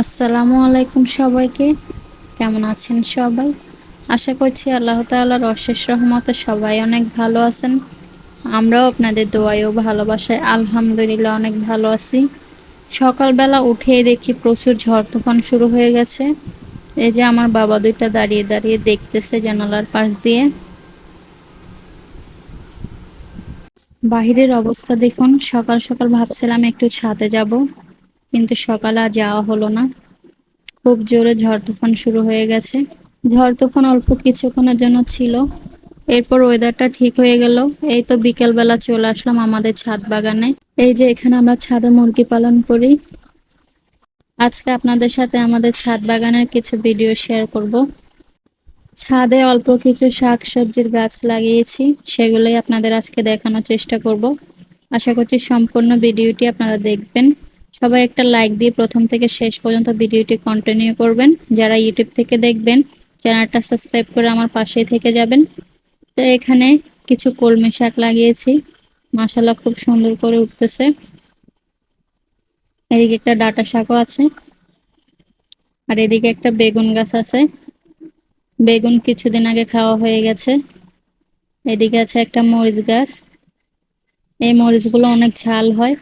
আসসালামু আলাইকুম সবাইকে। কেমন আছেন সবাই? আশা করছি আল্লাহ তাআলার অশেষ রহমতে সবাই অনেক ভালো আছেন। আমরাও আপনাদের দোয়ায় ও ভালোবাসায় আলহামদুলিল্লাহ অনেক ভালো আছি। সকালবেলা উঠেই দেখি প্রচুর ঝড় তুফান শুরু হয়ে গেছে। এই যে আমার বাবা দুইটা দাঁড়িয়ে দাঁড়িয়ে দেখতেছে জানালার পাশ দিয়ে। বাহিরের অবস্থা দেখুন, সকাল সকাল ভাবছিলাম একটু ছাদে যাব। কিন্তু সকালে আর যাওয়া হলো না। খুব জোরে ঝড় তুফান শুরু হয়ে গেছে। ঝড় তুফান অল্প কিছুক্ষণের জন্য ছিল। এরপর ওয়েদারটা ঠিক হয়ে গেল। এই তো বিকেল বেলা চলে আসলাম আমাদের ছাদ বাগানে। এই যে এখানে আমরা ছাদে মুরগি পালন করি। আজকে আপনাদের সাথে আমাদের ছাদ বাগানের কিছু ভিডিও শেয়ার করব। ছাদে অল্প কিছু শাক সবজির গাছ লাগিয়েছি। সেগুলোই আপনাদের আজকে দেখানোর চেষ্টা করব। আশা করছি সম্পূর্ণ ভিডিওটি আপনারা দেখবেন। সবাই একটা লাইক দিয়ে প্রথম থেকে শেষ পর্যন্ত ভিডিওটি কন্টিনিউ করবেন। যারা ইউটিউব থেকে দেখবেন চ্যানেলটা সাবস্ক্রাইব করে আমার পাশেই থেকে যাবেন। তো এখানে কিছু কলমি শাক লাগিয়েছি। মাসাল্লাহ খুব সুন্দর করে উঠতেছে। এদিকে একটা ডাটা শাকও আছে। আর এদিকে একটা বেগুন গাছ আছে। বেগুন কিছুদিন আগে খাওয়া হয়ে গেছে। এদিকে আছে একটা মরিচ গাছ। এই মরিচগুলো অনেক ঝাল হয়।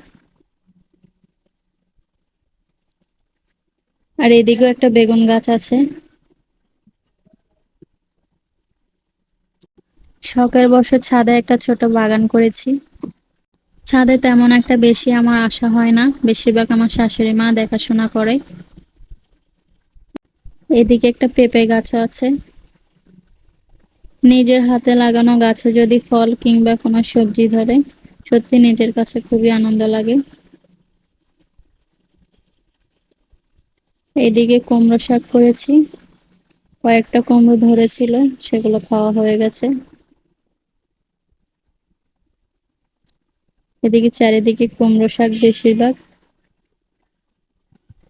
আর এদিকেও একটা বেগুন গাছ আছে। শখের বসে ছাদে একটা ছোট বাগান করেছি। ছাদে তেমন একটা বেশি আমার আশা হয় না, বেশিরভাগ আমার শাশুড়ি মা দেখাশোনা করে। এদিকে একটা পেঁপে গাছও আছে। নিজের হাতে লাগানো গাছে যদি ফল কিংবা কোনো সবজি ধরে, সত্যি নিজের কাছে খুবই আনন্দ লাগে। এদিকে কুমড়ো শাক করেছি। কয়েকটা কুমড়ো ধরেছিল, সেগুলো খাওয়া হয়ে গেছে। এদিকে চারিদিকে কুমড়ো শাক বেশিরভাগ।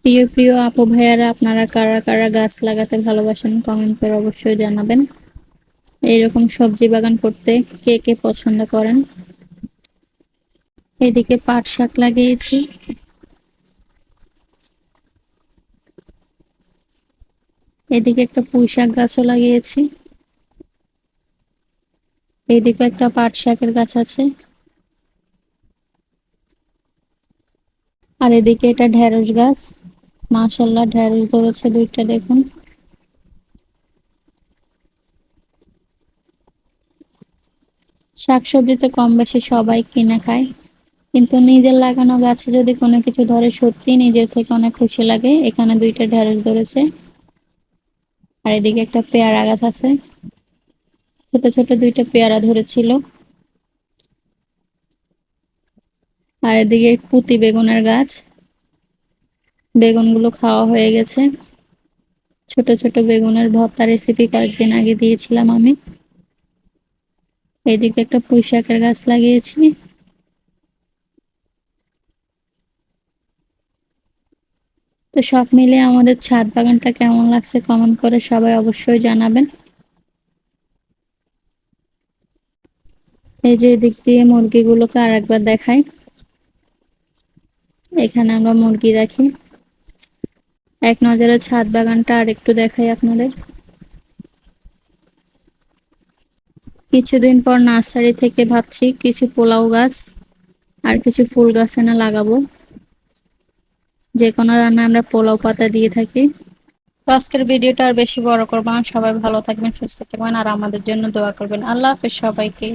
প্রিয় প্রিয় আপু ভাইয়ারা, আপনারা কারা কারা গাছ লাগাতে ভালোবাসেন কমেন্ট করে অবশ্যই জানাবেন। এইরকম সবজি বাগান করতে কে কে পছন্দ করেন? এদিকে পাট শাক লাগিয়েছি। এদিকে একটা পুঁই শাক গাছও লাগিয়েছি। এইদিকে একটা পাট শাকের গাছ আছে। আর এদিকে এটা ঢেঁড়স গাছ। মাশাল্লাহ ঢেঁড়স ধরেছে দুইটা, দেখুন। শাকসবজি তো কম বেশি সবাই কিনে খায়। কিন্তু নিজের লাগানো গাছে যদি কোনো কিছু ধরে সত্যি নিজের থেকে অনেক খুশি লাগে। এখানে দুইটা ঢেঁড়স ধরেছে। আর এদিকে একটা পেয়ারা গাছ আছে। ছোট ছোট দুইটা পেয়ারা ধরেছিল। আর এদিকে পুঁতি বেগুনের গাছ। বেগুনগুলো খাওয়া হয়ে গেছে। ছোট ছোট বেগুনের ভর্তা রেসিপি কয়েকদিন আগে দিয়েছিলাম আমি। এদিকে একটা পুঁই শাকের গাছ লাগিয়েছি। তো সব মিলে আমাদের ছাদ বাগানটা কেমন লাগছে কমেন্ট করে সবাই অবশ্যই জানাবেন। এই যে এদিক দিয়ে মুরগিগুলোকে আর একবার দেখাই। এখানে আমরা মুরগি রাখি। এক নজরে ছাদ বাগানটা আর একটু দেখাই আপনাদের। কিছুদিন পর নার্সারি থেকে ভাবছি কিছু পোলাও গাছ আর কিছু ফুল গাছ এনে লাগাবো। যে কোনো রান্না আমরা পোলাও পাতা দিয়ে থাকি। তো আজকের ভিডিওটা আর বেশি বড় করব সবাই ভালো থাকবেন, সুস্থ থাকবেন, আর আমাদের জন্য দোয়া করবেন। আল্লাহ হাফেজ সবাইকে।